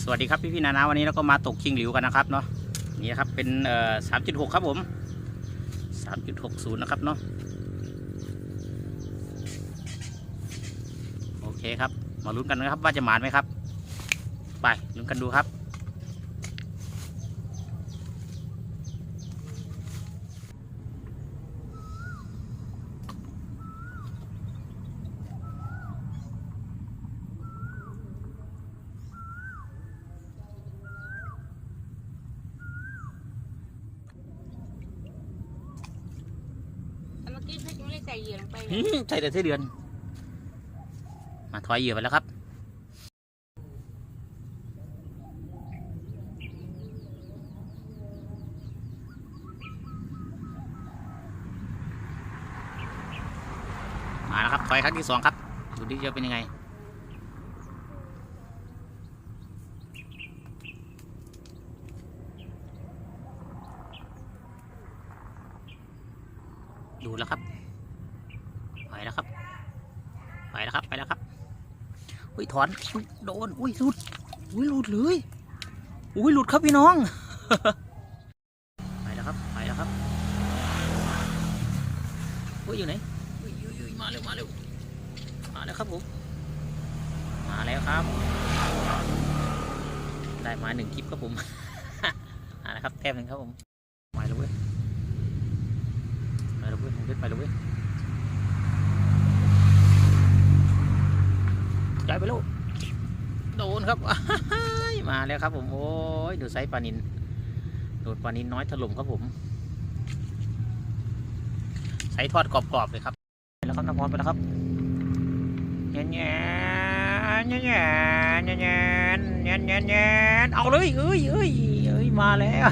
สวัสดีครับพี่พี่นานาวันนี้เราก็มาตกคิงหลิวกันนะครับเนาะนี่ครับเป็นเอ่อสามจุดหกครับผมสามจุดหกศูนย์นะครับเนาะโอเคครับมาลุ้นกันนะครับว่าจะหมานไหมครับ ไปลุ้นกันดูครับ เมื่อกี้เพชรยังไม่ได้ ใส่เหยื่อลงไปเลอืยมใช่แต่ไส้เดือน มาถอยเหยื่อไปแล้วครับมาแล้วครับถอยครั้งที่สองครับดูดิจะเป็นยังไง ดูแล้วครับ ไปแล้วครับ ไปแล้วครับ ไปแล้วครับ อุ้ย ถอนโดนอุ้ยหลุดอุ้ยหลุดเลยอุ้ยหลุดครับพี่น้อง ไปแล้วครับไปแล้วครับอุ้ยอยู่ไหนอุ้ยอุ้ยมาเร็วมาเร็วมาแล้วครับผมมาแล้วครับ ได้มาหนึ่งคลิปครับผมมาแล้วครับแต้มหนึ่งครับผมไปแล้วเว้ยไปแล้วเว้ยผมเล่นไปแล้วเว้ย ใจ ไปลูกโดนครับมาแล้วครับผมโอ้ยดูไซส์ปลานินโดนปลานินน้อยถล่มครับผมไซส์ทอดกรอบๆเลยครับแล้วครับน้ำพรไปแล้วครับแง่แง่แง่แง่แง่แง่แง่แง่แง่เอาเลยเอ้ยเอ้ยเอ้ยมาแล้ว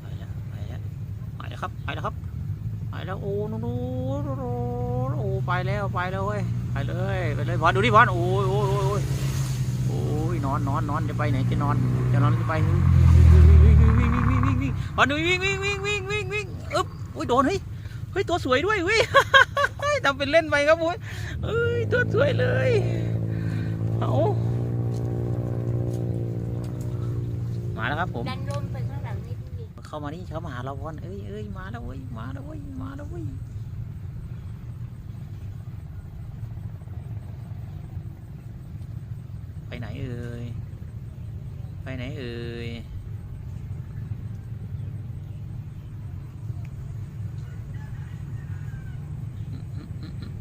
ไปแล้วไปแล้วไปแล้วครับไปแล้วครับไปแล้วโอ้นโนโนโนโอ้ ไปแล้วไปแล้วเว้ยไปเลยไปเลยบอลดูดิบอลโอ้ยโอ้ยโอ้ยโอ้ยนอนนอนนอนจะไปไหนจะนอนจะนอนจะไปวิ่งวิ่งวิ่งวิ่งวิ่งวิ่งวิ่งบอลดูวิ่งวิ่งวิ่งวิ่งวิ่งวิ่งอึ๊บโอ้ยโดนเฮ้ยเฮ้ยตัวสวยด้วยเฮ้ยทำเป็นเล่นไปครับผมเอ้ยตัวสวยเลยเอามาแล้วครับผมเข้ามานี่เขามาหาเราบอลเอ้ยเอ้ยมาแล้วเว้ยมาแล้วเว้ยมาแล้วเว้ย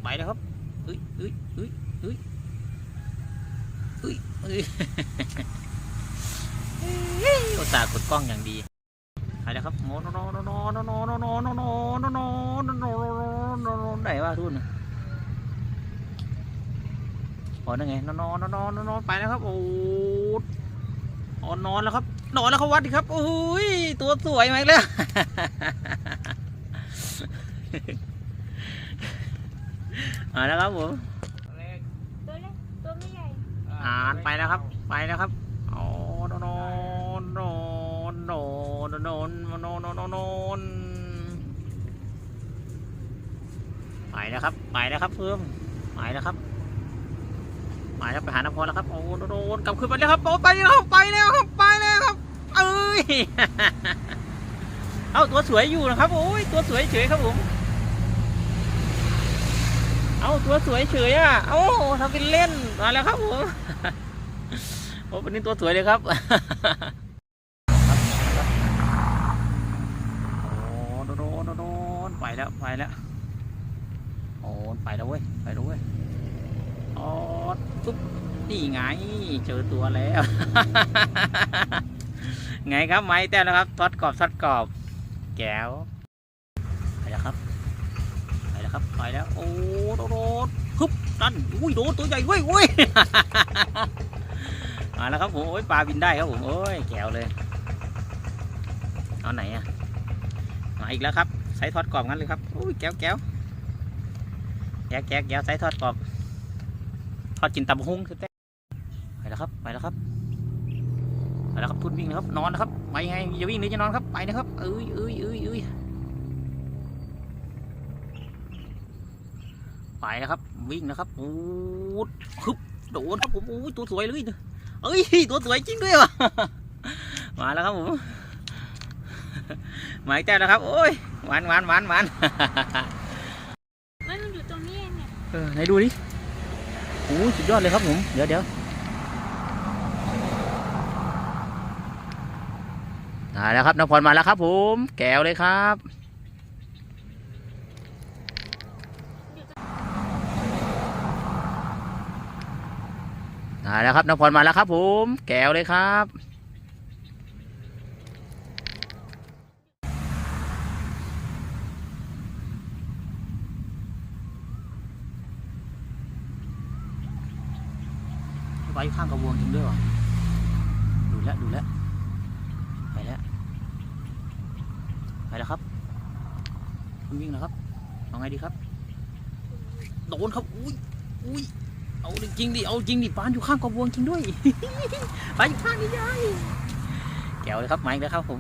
ไปแล้วครับเอ้ยเอ้ยเอ้ยเอ้ยเอ้ยเอ้ยเอ้ยอุตส่าห์กดกล้องอย่างดีไปแล้วครับโนโนโนโนโนโนโนโนโนโนโนโนโนโนนนโนไหนวะทุนโอ้นั่นไงนโนนโนโนโนไปแล้วครับ โอ้โอ้นอนแล้วครับ นอนแล้วเขาวัดดิครับโอ้ยตัวสวยมาอีกแล้ว มาแล้วครับผมตัวเล็กตัวไม่ใหญ่อ่านไปแล้วครับ ไปแล้วครับโอ้โนโนโนโนโนโนโนโนโนโนโนไปแล้วครับ ไปแล้วครับเพิ่มไปแล้วครับไปแล้วไปหาน้ำพรแล้วครับโอ้โนโนกลับขึ้นไปแล้วครับโอ้ไปแล้วครับไปแล้วครับไปแล้วครับ เอ้ย เอาตัวสวยอยู่นะครับโอ้ยตัวสวยเฉยครับผม เอาตัวสวยเฉยอะ เอาทำเป็นเล่น มาแล้วครับผมโอ้วันนี้ตัวสวยเลยครับโอ้โดนโดนไปแล้วไปแล้วโอ้ไปแล้วเว้ยไปแล้วเว้ยโอ้ตุ๊บนี่ไงเจอตัวแล้วไงครับไม้แต้มนะครับทอดกรอบทอดกรอบ แก้วไปแล้วครับ ไปแล้วครับไปแล้วโอ้ ดโดนฮึบนั่นอุ้ยโดนตัวใหญ่เว้ยเว้ยมาแล้วครับผมโอ้ยปลาบินได้ครับผมโอ้ยแก้วเลยเอาไหนอะมาอีกแล้วครับใส่ทอดกรอบงั้นเลยครับโอ้ยแก้วแก้วแก้วแก้วแก้วใส่ทอดกรอบทอดกินตำหุ้งคือแต่ไปแล้วครับไปแล้วครับไปแล้วครับทุนวิ่งนะครับนอนนะครับไปไงจะวิ่งหรือจะนอนครับไปนะครับเอ้ยเอ้ยเอ้ยเอ้ย ไปแล้วครับ วิ่งนะครับโอ้ดฮึบโดนครับผมโอ้ยตัวสวยเลยเอ้ยตัวสวยจริงด้วยวะมาแล้วครับผมมาอีกแต้มแล้วครับ โอ้ยหวานหวานหวานหวานไม่มันอยู่ตรงนี้เองเนี่ยเออไหนดูดิโอ้ยสุดยอดเลยครับผมเดี๋ยวเดี๋ยวได้แล้วครับนพรมาแล้วครับผม แก้วเลยครับ ได้แล้วครับนพรมาแล้วครับ ผม แก้วเลยครับไปข้างกระวงจริงด้วยวะดูแลดูแลไปแล้ว ไปแล้วครับคุณวิ่งแล้วครับเอาไงดีครับ โดนครับ อุ้ยอุ้ย เอาจริงดิเอาจริงดิปานอยู่ข้างกระบวงจริงด้วย ปานอยู่ข้างนี่ยายแก้วเลยครับมาอีกแล้วครับผม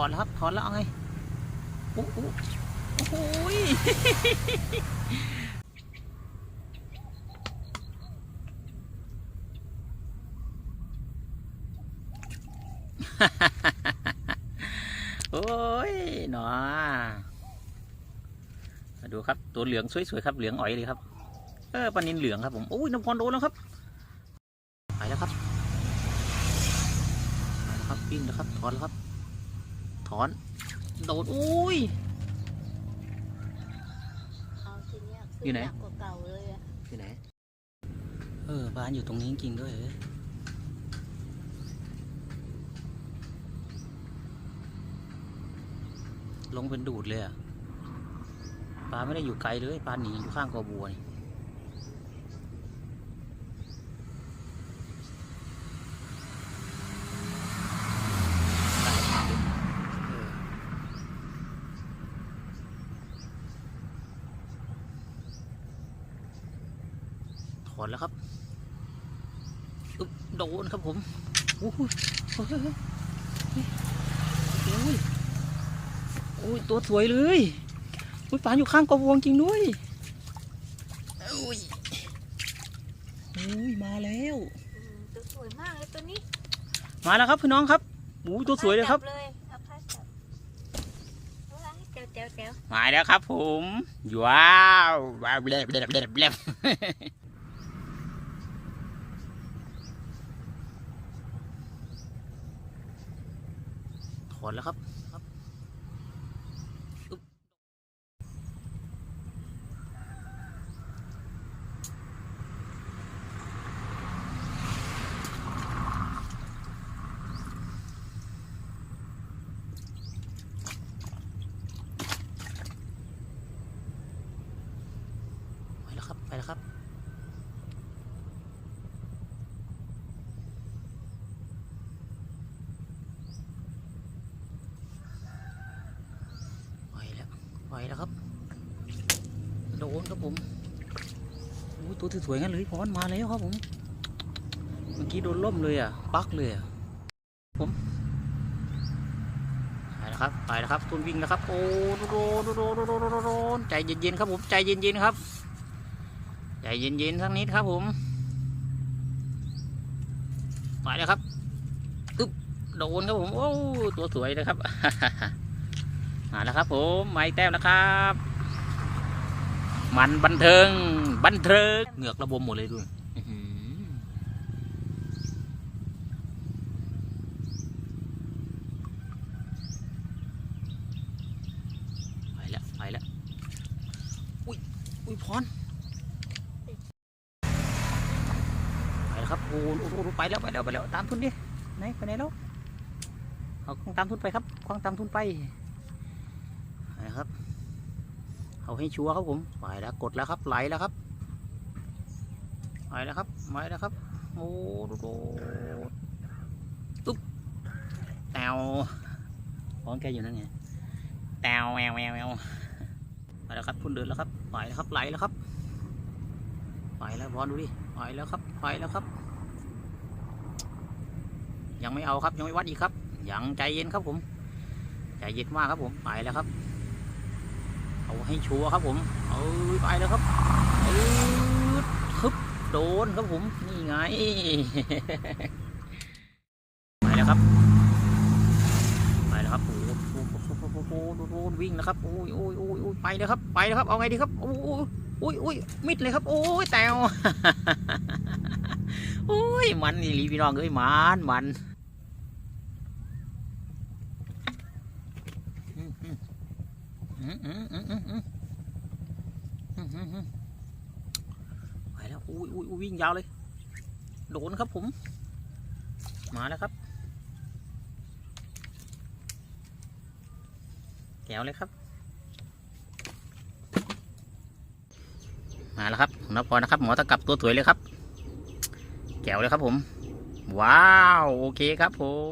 อนแล้วครับถอนแล้วเอาไงโอ้โหโอ้โหโอ้ยหนอมาดูครับตัวเหลืองสวยๆครับเหลืองอ๋อยเลยครับเออปลานินเหลืองครับผมโอ้ยน้ำพรโดนแล้วครับไปแล้วครับไปแล้วครับวิ่งแล้วครับถอนแล้วครับ อน โดนอุ้ย เอาทีเนี้ยขึ้อยู่ไหนกว่าเก่าเลยอะที่ไหน เออ บ้านอยู่ตรงนี้จริงๆด้วยเออลงเป็นดูดเลยอะปลาไม่ได้อยู่ไกลเลยปลาหนีอยู่ข้างกอบัวนี่ได้ปลาด้วยเออถ อนแล้วครับอึ๊บโดนครับผมโอ้โหเฮ้ยเฮ้ยเฮ้ยโอ้ยโอ้ยตัวสวยเลยอุ้ยปลาอยู่ข้างกบวงจริงด้วยโอ้ยโอ้ยมาแล้วอืมตัวสวยมากเลยตัวนี้ มาแล้วครับพี่น้องครับโอ้ยตัวสวยเลยครับอาผ้าจัเอาผ้าจับว้ายแจ๋วแจ๋วแจ๋วมาแล้วครับผมว้าวว้าวเล็บเล็บเล็บเล็บ อนแล้วครับครับอึ๊บไปแล้วครับ ไปแล้วครับ ไปแล้ว ไปแล้วครับ โดนครับผมตัวสวยๆงั้นเลยพอนมาแล้วครับผม เมื่อกี้โดนล่มเลยอะ ปักเลยอะ ผมไปแล้วครับ ไปแล้วครับทุนวิ่งแล้วครับ โอ้โดนโดนโดนโดนโดนโดนใจเย็นๆครับผม ใจเย็นๆครับ ใจเย็นๆสักนิดครับผมไปแล้วครับอึ๊บโดนครับผม โอ้ ตัวสวยนะครับ มาแล้วครับผมไม้แต้มนะครับ มันบันเทิง บันเทิงเหงือกระบมหมดเลยด้วยไปแล้วไปแล้วอุ้ยอุ้ยพรไปแล้วครับโอ้โหไปแล้วไปแล้วไปแล้วตามทุนดิไหนไปไหนแล้วเอาควงตามทุนไปครับควางตามทุนไป นะครับ เอาให้ชัวร์ครับผมไปแล้วกดแล้วครับไหลแล้วครับไปแล้วครับไปแล้วครับโอ้โหตุ๊บแต้วของแกอยู่นั่นไงแตวแววแววแววไปแล้วครับพุ่นเดินแล้วครับไปแล้วครับไหลแล้วครับไปแล้วบอลดูดิไปแล้วครับไปแล้วครับ ยังไม่เอาครับยังไม่วัดอีกครับยังใจเย็นครับผมใจเย็นมากครับผมไปแล้วครับ เอาให้ชัวร์ครับผม เอ้ยไปแล้วครับเออฮึบโดนครับผม นี่ไงไปแล้วครับไปแล้วครับโอ้โหโอ้โหวิ่งแล้วครับโอ้ยโอ้ยโอ้ยโอ้ยไปแล้วครับ ไปแล้วครับ เอาไงดีครับ โอ้ยโอ้ยโอ้ยมิดเลยครับ โอ้ยแตวโอ้ยมันนี่ลีพี่น้องเอ้ยมันมัน ไปแล้วอุ้ยอุ้ยวิ่งยาวเลย โดนครับผม มาแล้วครับแก้วเลยครับ มาแล้วครับคุณนพรนะครับ หมอตะกลับตัวสวยเลยครับแก้วเลยครับผม ว้าว โอเคครับผม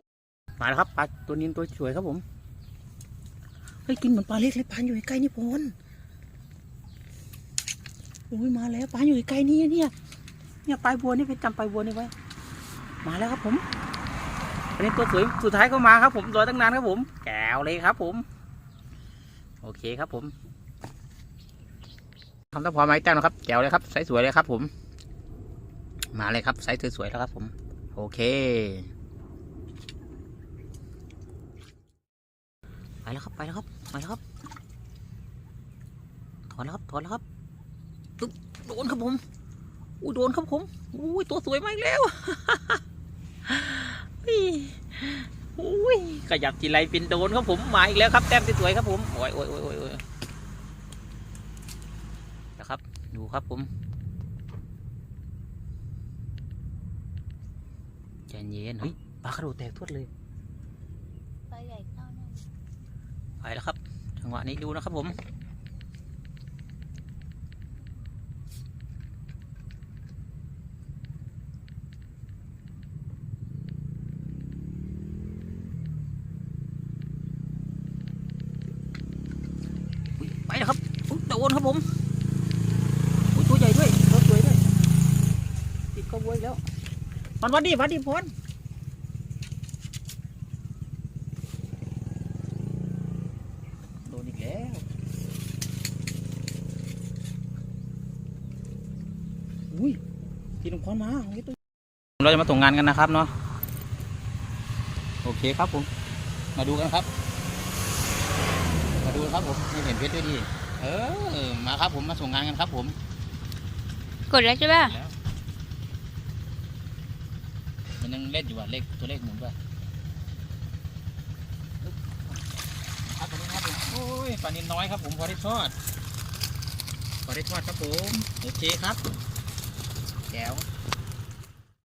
มาแล้วครับปลาตัวนี้ตัวสวยครับผม เฮ้ยกินเหมือนปลาเล็กเลยปลาอยู่ใกล้นี่พลโอ้ยมาแล้วปลาอยู่ใกล้นี่เนี่ยเนี่ยปลายบัวนี่ไปจำปลายบัวนี่ไว้ มาแล้วครับผมอันนี้ตัวสวยสุดท้ายก็มาครับ ผมรอตั้งนานครับผม แก้วเลยครับ ผม โอเคครับผมทำตะพอไม้แต้มนะครับแก้วเลยครับไซส์สวยเลยครับ ผม มาเลยครับไซส์สวยๆแล้วครับ ผม โอเค ไปแล้วครับไปแล้วครับไปแล้วครับถอนแล้วครับถอนแล้วครับตึ๊บโดนครับผมอุ้ยโดนครับผมอุ้ยตัวสวยมากแล้วอุ้ยอุ้ยขยับทีไรเป็นโดนครับผมมาอีกแล้วครับแต้มสวยครับผมโอ้ยโอ้ยโอ้ยโอ้ยโอ้ยนะครับดูครับผมใจเย็นเฮ้ยปลากระโดดแตกทวดเลยปลาใหญ่เข้าหน่อย ไปแล้วครับจังหวะนี้ดูนะครับผมไปแล้วครับโดนครับผมอุ๊ยตัวใหญ่ด้วยตัวสวยด้วยติดกระบวยแล้วมันวัดดิวัดดิพรโดนอีกแล้วอุ้ย กินของพรมาของนี้ตัวเราจะมาส่งงานกันนะครับเนาะโอเคครับผม มาดูกันครับ มาดูครับผมไม่เห็นเพชรด้วยดิเออมาครับผมมาส่งงานกันครับผม กดแล้วใช่ป่ะมันยังเล่นอยู่อะเลขตัวเลขหมุนไปครับผมครับผมโอ้ยปลานินน้อยครับผมพอได้ทอดพอได้ทอดครับผมโอเคครับแก้ว